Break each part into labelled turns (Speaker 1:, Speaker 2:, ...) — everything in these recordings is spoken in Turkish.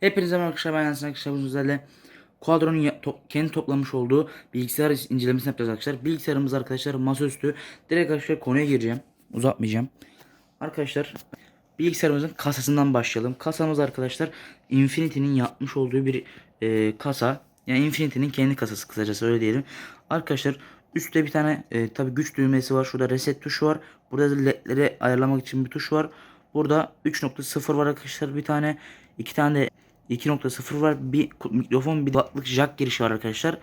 Speaker 1: Hepinize merhaba arkadaşlar ben Yasin arkadaşlar bugün sizlerle Quadro'nun to- kendi toplamış olduğu bilgisayar incelemesini yapacağız arkadaşlar. Bilgisayarımız arkadaşlar masaüstü. Direkt arkadaşlar konuya gireceğim. Uzatmayacağım. Arkadaşlar bilgisayarımızın kasasından başlayalım. Kasamız arkadaşlar Infinity'nin yapmış olduğu bir e, kasa. Yani Infinity'nin kendi kasası kısacası öyle diyelim. Arkadaşlar üstte bir tane e, tabi güç düğmesi var. Şurada reset tuşu var. Burada ledleri ayarlamak için bir tuş var. Burada 3.0 var arkadaşlar bir tane. iki tane de 2.0 var. Bir mikrofon bir kulaklık jack girişi var arkadaşlar.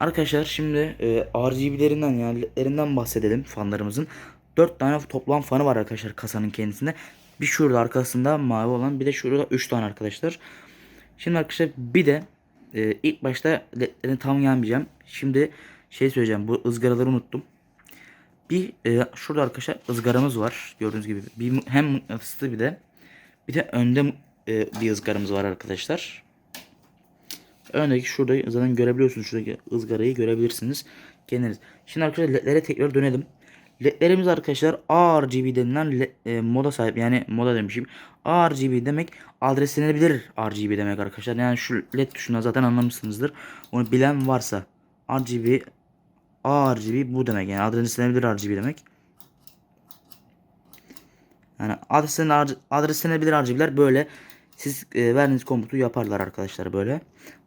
Speaker 1: Arkadaşlar şimdi e, RGB'lerinden yani ledlerinden bahsedelim fanlarımızın. 4 tane toplam fanı var arkadaşlar kasanın kendisinde. Bir şurada arkasında mavi olan bir de şurada 3 tane arkadaşlar. Şimdi arkadaşlar bir de e, ilk başta ledlerini tam yanmayacağım. Şimdi şey söyleyeceğim bu ızgaraları unuttum. Bir e, şurada arkadaşlar ızgaramız var gördüğünüz gibi. Bir hem mıknatıslı bir de bir de önde bir ızgaramız var arkadaşlar. Öndeki şurada zaten görebiliyorsunuz. Şuradaki ızgarayı görebilirsiniz. Kendiniz. Şimdi arkadaşlar ledlere tekrar dönelim. Ledlerimiz arkadaşlar RGB denilen led- e, moda sahip. Yani moda demişim. RGB demek adreslenebilir RGB demek arkadaşlar. Yani şu led tuşuna zaten anlamışsınızdır. Onu bilen varsa RGB RGB bu demek. Yani adreslenebilir RGB demek. Yani adreslen adreslenebilir RGB'ler böyle siz e, verdiğiniz komutu yaparlar arkadaşlar böyle.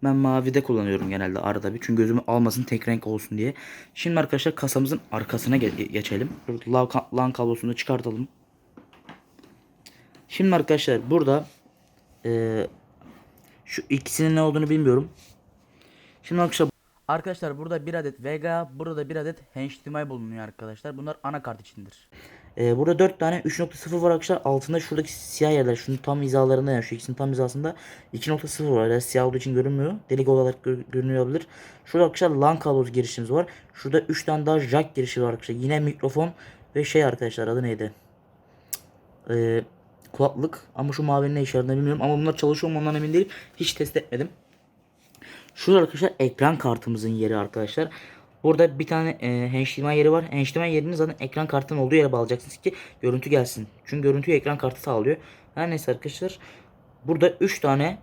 Speaker 1: Ben mavide kullanıyorum genelde arada bir. Çünkü gözümü almasın tek renk olsun diye. Şimdi arkadaşlar kasamızın arkasına ge- geçelim. LAN, LAN kablosunu çıkartalım. Şimdi arkadaşlar burada e, şu ikisinin ne olduğunu bilmiyorum. Şimdi arkadaşlar Arkadaşlar burada bir adet VGA, burada bir adet HDMI bulunuyor arkadaşlar. Bunlar anakart içindir. Ee, burada 4 tane 3.0 var arkadaşlar. Altında şuradaki siyah yerler. Şunun tam hizalarında yani şu ikisinin tam hizasında 2.0 var. Yani siyah olduğu için görünmüyor. Delik olarak gör- görünüyor. Şurada arkadaşlar LAN kablosu girişimiz var. Şurada 3 tane daha jack girişi var arkadaşlar. Yine mikrofon ve şey arkadaşlar adı neydi? Ee, kulaklık. Ama şu mavinin ne işe bilmiyorum. Ama bunlar çalışıyor mu ondan emin değilim. Hiç test etmedim. Şurada arkadaşlar ekran kartımızın yeri arkadaşlar. Burada bir tane e, HDMI yeri var. HDMI yerini zaten ekran kartının olduğu yere bağlayacaksınız ki görüntü gelsin. Çünkü görüntüyü ekran kartı sağlıyor. Her neyse arkadaşlar. Burada 3 tane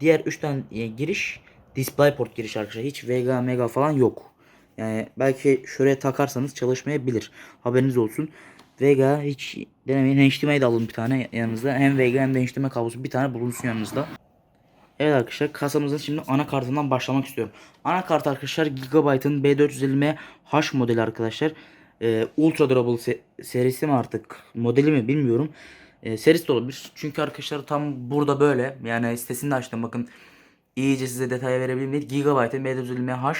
Speaker 1: diğer 3 tane e, giriş DisplayPort giriş arkadaşlar. Hiç Vega Mega falan yok. Yani belki şuraya takarsanız çalışmayabilir. Haberiniz olsun. Vega hiç denemeyin. HDMI de alın bir tane yanınızda. Hem Vega hem de HDMI kablosu bir tane bulunsun yanınızda. Evet arkadaşlar kasamızın şimdi anakartından başlamak istiyorum. Anakart arkadaşlar Gigabyte'ın B450M H modeli arkadaşlar. Ee, Ultra Durable se- serisi mi artık modeli mi bilmiyorum. Ee, serisi de olabilir. Çünkü arkadaşlar tam burada böyle. Yani sitesini de açtım bakın. İyice size detay verebilirim değil. Gigabyte'ın B450M H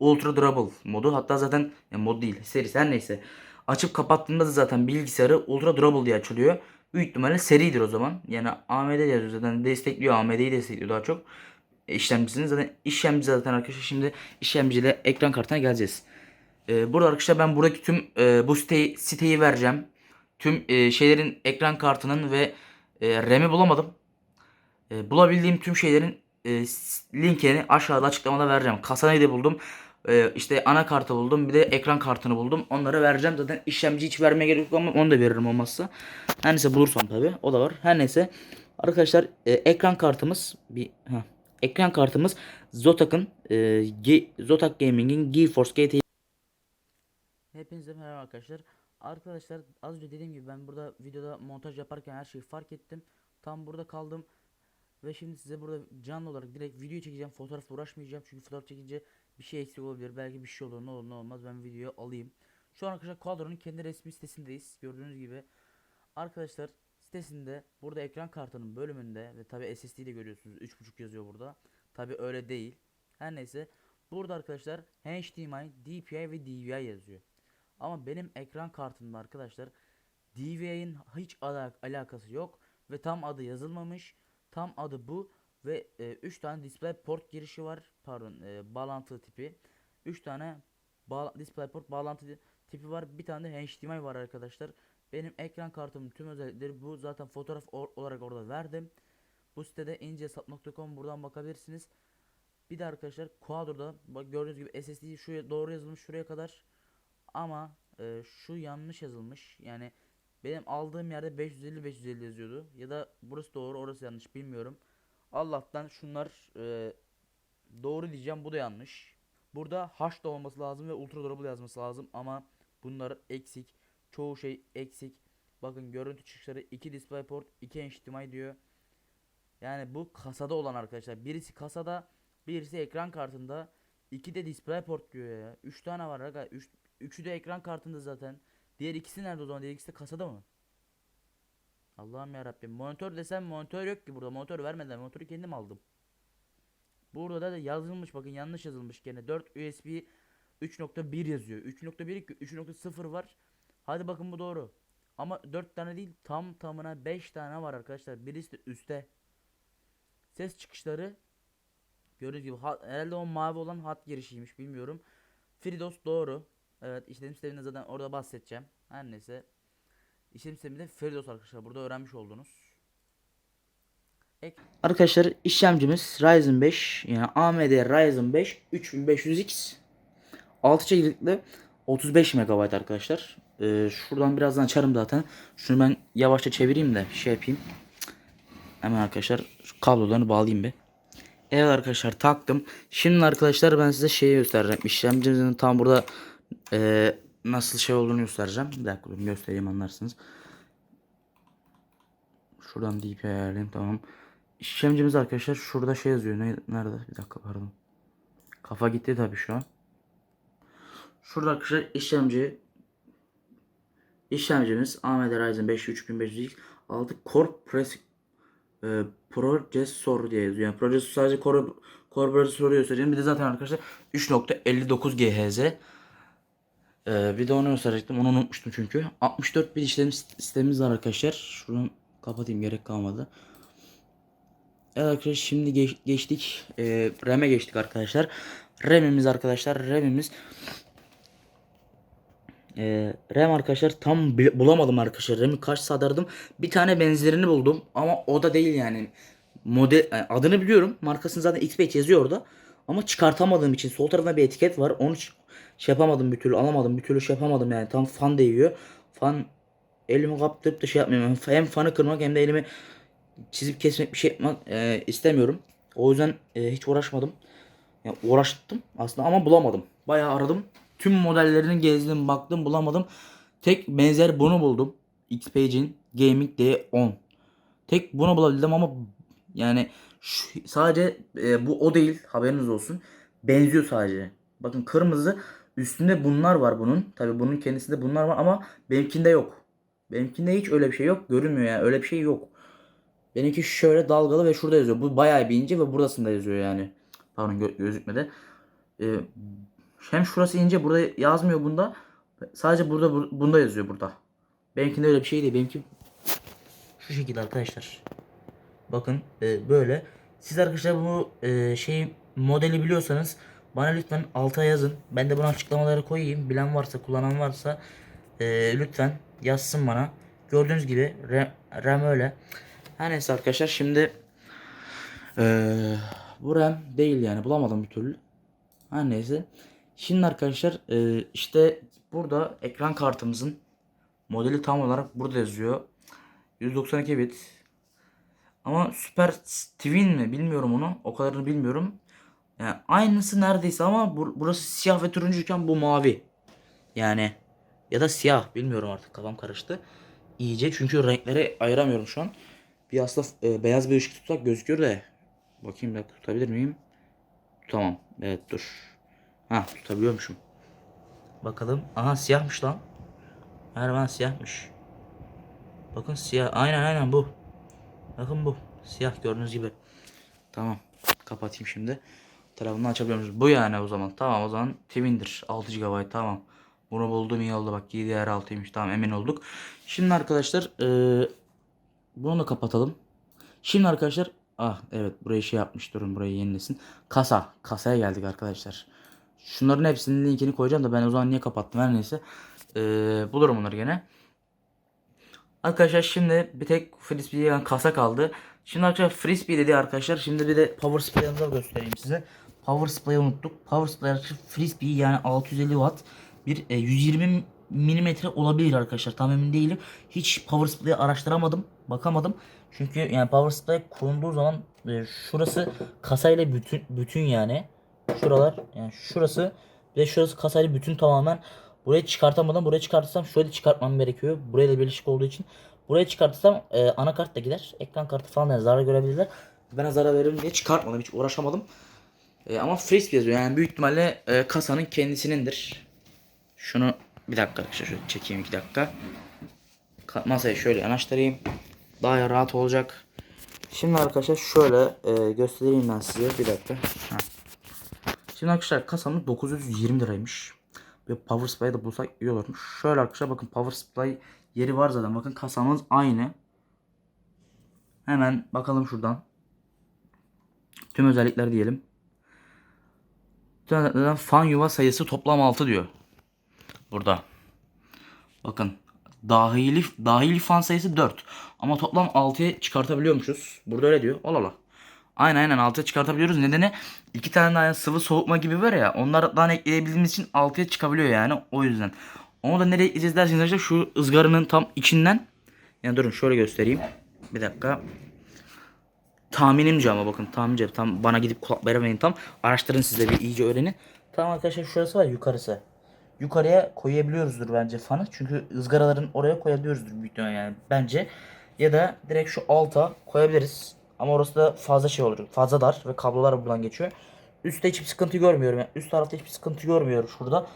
Speaker 1: Ultra Durable modu. Hatta zaten ya mod değil serisi her neyse. Açıp kapattığında da zaten bilgisayarı Ultra Durable diye açılıyor. Büyük ihtimalle seridir o zaman. Yani AMD yazıyor zaten destekliyor. AMD'yi destekliyor daha çok. E, işlemcisini zaten işlemci zaten arkadaşlar şimdi işlemciyle ekran kartına geleceğiz. Ee, burada arkadaşlar ben buradaki tüm e, bu siteyi, siteyi vereceğim. Tüm e, şeylerin ekran kartının ve e, RAM'i bulamadım. E, bulabildiğim tüm şeylerin e, linkini aşağıda açıklamada vereceğim. Kasayı da buldum. E, işte anakartı buldum. Bir de ekran kartını buldum. Onları vereceğim. Zaten işlemci hiç vermeye gerek yok ama onu da veririm olmazsa. Her neyse bulursam tabi. O da var. Her neyse. Arkadaşlar e, ekran kartımız bir ha, ekran kartımız Zotac'ın e, Zotac Gaming'in GeForce GT Hepinize merhaba arkadaşlar. Arkadaşlar az önce dediğim gibi ben burada videoda montaj yaparken her şeyi fark ettim. Tam burada kaldım. Ve şimdi size burada canlı olarak direkt video çekeceğim. Fotoğrafla uğraşmayacağım. Çünkü fotoğraf çekince bir şey eksik olabilir. Belki bir şey olur ne olur ne olmaz. Ben videoyu alayım. Şu an arkadaşlar Quadro'nun kendi resmi sitesindeyiz. Gördüğünüz gibi. Arkadaşlar sitesinde burada ekran kartının bölümünde ve tabi SSD'yi de görüyorsunuz. 3.5 yazıyor burada. Tabi öyle değil. Her neyse. Burada arkadaşlar HDMI, DPI ve DVI yazıyor. Ama benim ekran kartımda arkadaşlar DVI'nin hiç ala- alakası yok ve tam adı yazılmamış. Tam adı bu ve 3 tane DisplayPort girişi var. Pardon, e, bağlantı tipi. 3 tane bağ DisplayPort bağlantı tipi var. Bir tane de HDMI var arkadaşlar. Benim ekran kartımın tüm özellikleri bu. Zaten fotoğraf olarak orada verdim. Bu sitede incesat.com buradan bakabilirsiniz. Bir de arkadaşlar Quadro'da bak gördüğünüz gibi SSD şuraya doğru yazılmış şuraya kadar ama e, şu yanlış yazılmış. Yani benim aldığım yerde 550 550 yazıyordu. Ya da burası doğru orası yanlış bilmiyorum. Allah'tan şunlar e, doğru diyeceğim bu da yanlış. Burada H da olması lazım ve ultra durable yazması lazım ama bunlar eksik. Çoğu şey eksik. Bakın görüntü çıkışları 2 DisplayPort 2 HDMI diyor. Yani bu kasada olan arkadaşlar. Birisi kasada, birisi ekran kartında. iki de DisplayPort diyor ya. 3 tane var aga. 3 üçü de ekran kartında zaten. Diğer ikisi nerede o zaman? Diğer ikisi de kasada mı? Allah'ım ya Rabbim. Monitör desem monitör yok ki burada. Monitör vermeden monitörü kendim aldım. Burada da yazılmış bakın yanlış yazılmış gene. 4 USB 3.1 yazıyor. 3.1 3.0 var. Hadi bakın bu doğru. Ama 4 tane değil tam tamına 5 tane var arkadaşlar. Birisi de üstte. Ses çıkışları gördüğünüz gibi hat, herhalde o mavi olan hat girişiymiş bilmiyorum. FreeDOS doğru. Evet işletim sisteminde zaten orada bahsedeceğim. Her neyse. İşletim sisteminde FreeDOS arkadaşlar burada öğrenmiş oldunuz. Ek- Arkadaşlar işlemcimiz Ryzen 5 yani AMD Ryzen 5 3500X 6 çekirdekli 35 MB arkadaşlar. Ee, şuradan birazdan açarım zaten. Şunu ben yavaşça çevireyim de şey yapayım. Hemen arkadaşlar şu kablolarını bağlayayım bir. Evet arkadaşlar taktım. Şimdi arkadaşlar ben size şeyi göstereceğim. İşlemcimizin tam burada e, nasıl şey olduğunu göstereceğim. Bir dakika durun göstereyim anlarsınız. Şuradan DPI ayarlayayım tamam. İşlemcimiz arkadaşlar şurada şey yazıyor. Ne, nerede? Bir dakika pardon. Kafa gitti tabii şu an. Şurada arkadaşlar işlemci işlemcimiz AMD Ryzen 5 3500X 6 Core Press e, Processor diye yazıyor. Yani processor sadece Core, Core Processor'u göstereceğim. Bir de zaten arkadaşlar 3.59 GHz. Ee, bir de onu gösterecektim. Onu unutmuştum çünkü. 64 bit işlem sistemimiz var arkadaşlar. Şunu kapatayım gerek kalmadı. Evet arkadaşlar şimdi geç- geçtik. E, RAM'e geçtik arkadaşlar. RAM'imiz arkadaşlar. RAM'imiz e, RAM arkadaşlar tam bulamadım arkadaşlar. RAM'i kaç saat. Bir tane benzerini buldum ama o da değil yani. Model yani adını biliyorum. Markasını zaten X5 yazıyor orada. Ama çıkartamadığım için sol tarafında bir etiket var. Onu şey yapamadım bir türlü alamadım. Bir türlü şey yapamadım yani. Tam fan değiyor. Fan elimi kaptırıp da şey yapmıyorum. Hem fanı kırmak hem de elimi çizip kesmek bir şey yapmak e, istemiyorum. O yüzden e, hiç uğraşmadım. Yani uğraştım aslında ama bulamadım. Bayağı aradım. Tüm modellerini gezdim, baktım, bulamadım. Tek benzer bunu buldum. Xpage'in Gaming D10. Tek bunu bulabildim ama yani şu- sadece e, bu o değil haberiniz olsun. Benziyor sadece. Bakın kırmızı üstünde bunlar var bunun. Tabi bunun kendisinde bunlar var ama benimkinde yok. Benimkinde hiç öyle bir şey yok. Görünmüyor yani öyle bir şey yok. Benimki şöyle dalgalı ve şurada yazıyor. Bu bayağı bir ince ve burasında yazıyor yani. Pardon gö- gözükmedi. Ee, hem şurası ince burada yazmıyor bunda. Sadece burada bu- bunda yazıyor burada. Benimkinde öyle bir şey değil. Benimki şu şekilde arkadaşlar. Bakın e, böyle. Siz arkadaşlar bu e, şey modeli biliyorsanız bana lütfen alta yazın. Ben de bunu açıklamaları koyayım. Bilen varsa, kullanan varsa e, lütfen yazsın bana. Gördüğünüz gibi RAM, RAM öyle. Her neyse arkadaşlar şimdi e, bu RAM değil yani bulamadım bir türlü. Her neyse. Şimdi arkadaşlar e, işte burada ekran kartımızın modeli tam olarak burada yazıyor. 192 bit. Ama Super Twin mi bilmiyorum onu. O kadarını bilmiyorum. Yani aynısı neredeyse ama bur- burası siyah ve turuncuyken bu mavi. Yani ya da siyah bilmiyorum artık kafam karıştı. İyice çünkü renkleri ayıramıyorum şu an. Bir aslında e, beyaz bir ışık tutsak gözüküyor da. Bakayım bir tutabilir miyim? Tamam. Evet dur. Ha tutabiliyormuşum. Bakalım. Aha siyahmış lan. Merhaba siyahmış. Bakın siyah. Aynen aynen bu. Bakın bu. Siyah gördüğünüz gibi. Tamam. Kapatayım şimdi. Tarafını açabiliyoruz. Bu yani o zaman. Tamam o zaman Twin'dir. 6 GB tamam. Bunu buldum iyi oldu bak. DDR6'ymış tamam emin olduk. Şimdi arkadaşlar eee bunu da kapatalım. Şimdi arkadaşlar ah evet burayı şey yapmış durun burayı yenilesin. Kasa. Kasaya geldik arkadaşlar. Şunların hepsinin linkini koyacağım da ben o zaman niye kapattım her neyse. Eee bulurum onları gene. Arkadaşlar şimdi bir tek frisbee yani kasa kaldı. Şimdi arkadaşlar frisbee dedi arkadaşlar. Şimdi bir de power supply'ımızı göstereyim size. Power supply'ı unuttuk. Power supply arkadaşlar frisbee yani 650 watt bir e, 120 milimetre olabilir arkadaşlar. Tam emin değilim. Hiç power supply'ı araştıramadım. Bakamadım. Çünkü yani power supply konulduğu zaman e, şurası kasayla bütün bütün yani şuralar yani şurası ve şurası kasayla bütün tamamen burayı çıkartamadan buraya çıkartırsam şöyle çıkartmam gerekiyor. Buraya da birleşik olduğu için buraya çıkartırsam e, anakart da gider. Ekran kartı falan da zarar görebilirler. Ben zarar veririm diye çıkartmadım hiç uğraşamadım. E, ama Frisbee yazıyor yani büyük ihtimalle e, kasanın kendisinindir. Şunu bir dakika arkadaşlar şöyle çekeyim iki dakika. Ka- Masayı şöyle yanaştırayım. Daha rahat olacak. Şimdi arkadaşlar şöyle e, göstereyim ben size bir dakika. Ha. Şimdi arkadaşlar kasamız 920 liraymış. Ve power supply da bulsak iyi olurmuş. Şöyle arkadaşlar bakın power supply yeri var zaten. Bakın kasamız aynı. Hemen bakalım şuradan. Tüm özellikler diyelim. Özelliklerden fan yuva sayısı toplam 6 diyor. Burada. Bakın. Dahili, dahili fan sayısı 4. Ama toplam 6'ya çıkartabiliyormuşuz. Burada öyle diyor. Ol ola. Aynen aynen 6'ya çıkartabiliyoruz. Nedeni iki tane daha sıvı soğutma gibi var ya. Onlardan ekleyebildiğimiz için 6'ya çıkabiliyor yani. O yüzden. Onu da nereye ekleyeceğiz derseniz arkadaşlar şu ızgaranın tam içinden. Yani durun şöyle göstereyim. Bir dakika. Tahminimce ama bakın tahminimce tam bana gidip kulak veremeyin tam. Araştırın siz de bir iyice öğrenin. Tamam arkadaşlar şurası var yukarısı. Yukarıya koyabiliyoruzdur bence fanı. Çünkü ızgaraların oraya koyabiliyoruzdur büyük yani bence. Ya da direkt şu alta koyabiliriz. Ama orası da fazla şey olur. Fazla dar ve kablolar buradan geçiyor. Üstte hiçbir sıkıntı görmüyorum. Yani üst tarafta hiçbir sıkıntı görmüyorum şurada.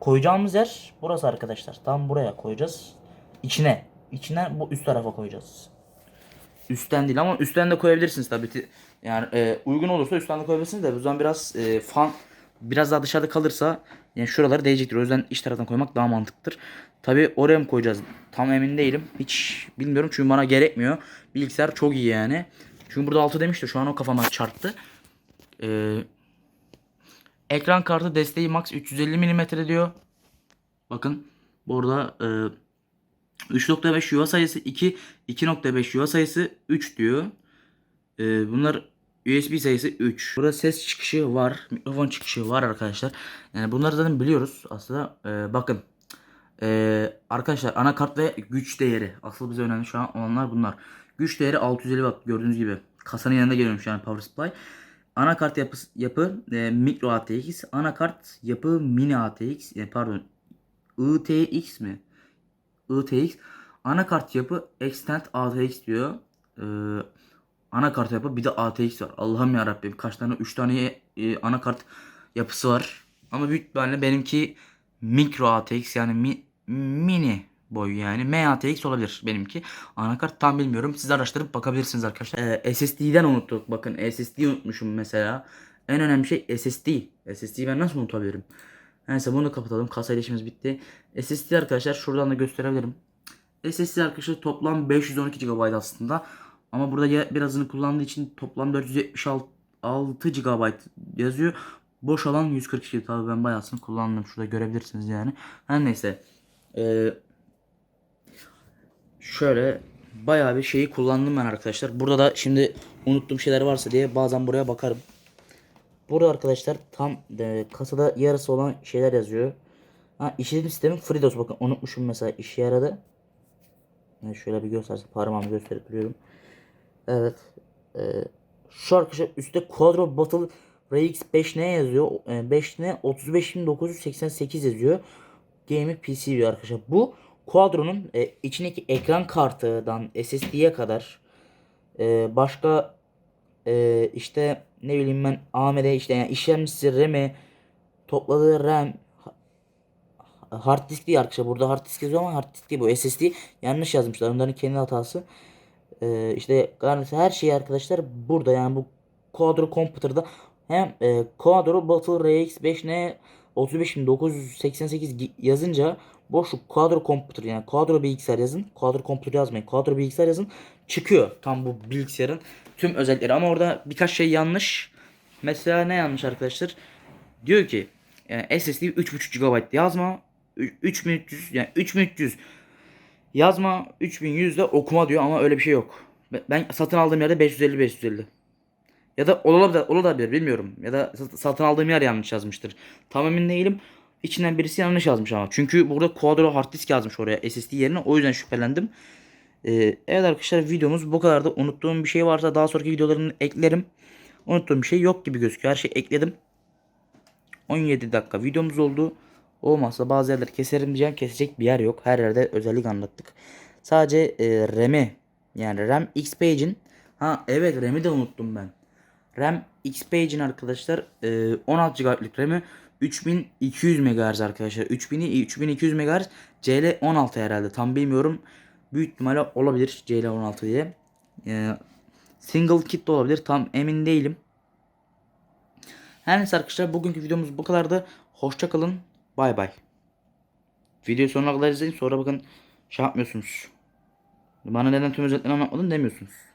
Speaker 1: Koyacağımız yer burası arkadaşlar. Tam buraya koyacağız. İçine. İçine bu üst tarafa koyacağız. Üstten değil ama üstten de koyabilirsiniz tabii. Yani e, uygun olursa üstten de koyabilirsiniz de o zaman biraz e, fan biraz daha dışarıda kalırsa yani şuraları değecektir. O yüzden iç taraftan koymak daha mantıklıdır. Tabii oraya mı koyacağız? Tam emin değilim. Hiç bilmiyorum çünkü bana gerekmiyor. Bilgisayar çok iyi yani. Çünkü burada 6 demişti. Şu an o kafama çarptı. Ee, ekran kartı desteği max 350 mm diyor. Bakın burada e, 3.5 yuva sayısı 2, 2.5 yuva sayısı 3 diyor. Ee, bunlar USB sayısı 3. Burada ses çıkışı var. Mikrofon çıkışı var arkadaşlar. Yani bunları zaten biliyoruz aslında. Ee, bakın. Ee, arkadaşlar anakart ve güç değeri. Asıl bize önemli şu an olanlar bunlar. Güç değeri 650 watt gördüğünüz gibi. Kasanın yanında geliyormuş yani power supply. Anakart yapı, yapı e, micro ATX. Anakart yapı mini ATX. E, pardon. ITX mi? ITX. Anakart yapı extend ATX diyor. Ee, anakart yapı bir de ATX var. Allah'ım ya Rabbim kaç tane 3 tane e, anakart yapısı var. Ama büyük ihtimalle benimki mikro ATX yani mi, mini boy yani MATX olabilir benimki. Anakart tam bilmiyorum. Siz araştırıp bakabilirsiniz arkadaşlar. Ee, SSD'den unuttuk. Bakın SSD unutmuşum mesela. En önemli şey SSD. SSD'yi ben nasıl unutabilirim? Neyse bunu kapatalım. Kasa işimiz bitti. SSD arkadaşlar şuradan da gösterebilirim. SSD arkadaşlar toplam 512 GB aslında. Ama burada birazını kullandığı için toplam 476 GB yazıyor. Boş alan 142 tabi ben bayağısını kullandım. Şurada görebilirsiniz yani. Her neyse. Ee, şöyle bayağı bir şeyi kullandım ben arkadaşlar. Burada da şimdi unuttuğum şeyler varsa diye bazen buraya bakarım. Burada arkadaşlar tam e, kasada yarısı olan şeyler yazıyor. Ha işletim sistemi FreeDOS bakın unutmuşum mesela işe yaradı. Yani şöyle bir gösterse parmağımı gösterip duruyorum. Evet. Ee, şu arkadaşlar üstte Quadro Battle RX 5 ne yazıyor? Ee, 5 ne? 35988 yazıyor. Gaming PC diyor arkadaşlar. Bu Quadro'nun e, içindeki ekran kartından SSD'ye kadar e, başka e, işte ne bileyim ben AMD işte yani işlemcisi RAM'i topladığı RAM hard disk değil arkadaşlar. Burada hard disk yazıyor ama hard disk değil bu. SSD yanlış yazmışlar. Onların kendi hatası. Ee, işte her şey arkadaşlar burada yani bu Quadro Computer'da hem e, Quadro Battle RX 5N 35988 gi- yazınca boşluk Quadro Computer yani Quadro bilgisayar yazın. Quadro Computer yazmayın. Quadro bilgisayar yazın. Çıkıyor tam bu bilgisayarın tüm özellikleri ama orada birkaç şey yanlış. Mesela ne yanlış arkadaşlar? Diyor ki yani SSD 3.5 GB yazma 3300 yani 3300 yazma 3100 de okuma diyor ama öyle bir şey yok. Ben- satın aldığım yerde 550 550. Ya da olabilir, olabilir bilmiyorum. Ya da sat- satın aldığım yer yanlış yazmıştır. Tam emin değilim. İçinden birisi yanlış yazmış ama. Çünkü burada Quadro hard disk yazmış oraya SSD yerine. O yüzden şüphelendim. Ee, evet arkadaşlar videomuz bu kadardı. Unuttuğum bir şey varsa daha sonraki videolarını eklerim. Unuttuğum bir şey yok gibi gözüküyor. Her şeyi ekledim. 17 dakika videomuz oldu. Olmazsa bazı yerleri keserim diyeceğim. Kesecek bir yer yok. Her yerde özellik anlattık. Sadece e, RAM'i yani RAM X-Page'in ha evet RAM'i de unuttum ben. RAM X-Page'in arkadaşlar e, 16 GB'lık RAM'i 3200 MHz arkadaşlar. 3000 3200 MHz CL16 herhalde. Tam bilmiyorum. Büyük ihtimalle olabilir CL16 diye. E, single kit de olabilir. Tam emin değilim. Her neyse arkadaşlar bugünkü videomuz bu kadardı. Hoşça kalın. Bay bay. Videoyu sonuna kadar izleyin sonra bakın şey yapmıyorsunuz. Bana neden tüm özelliklerini anlatmadın demiyorsunuz.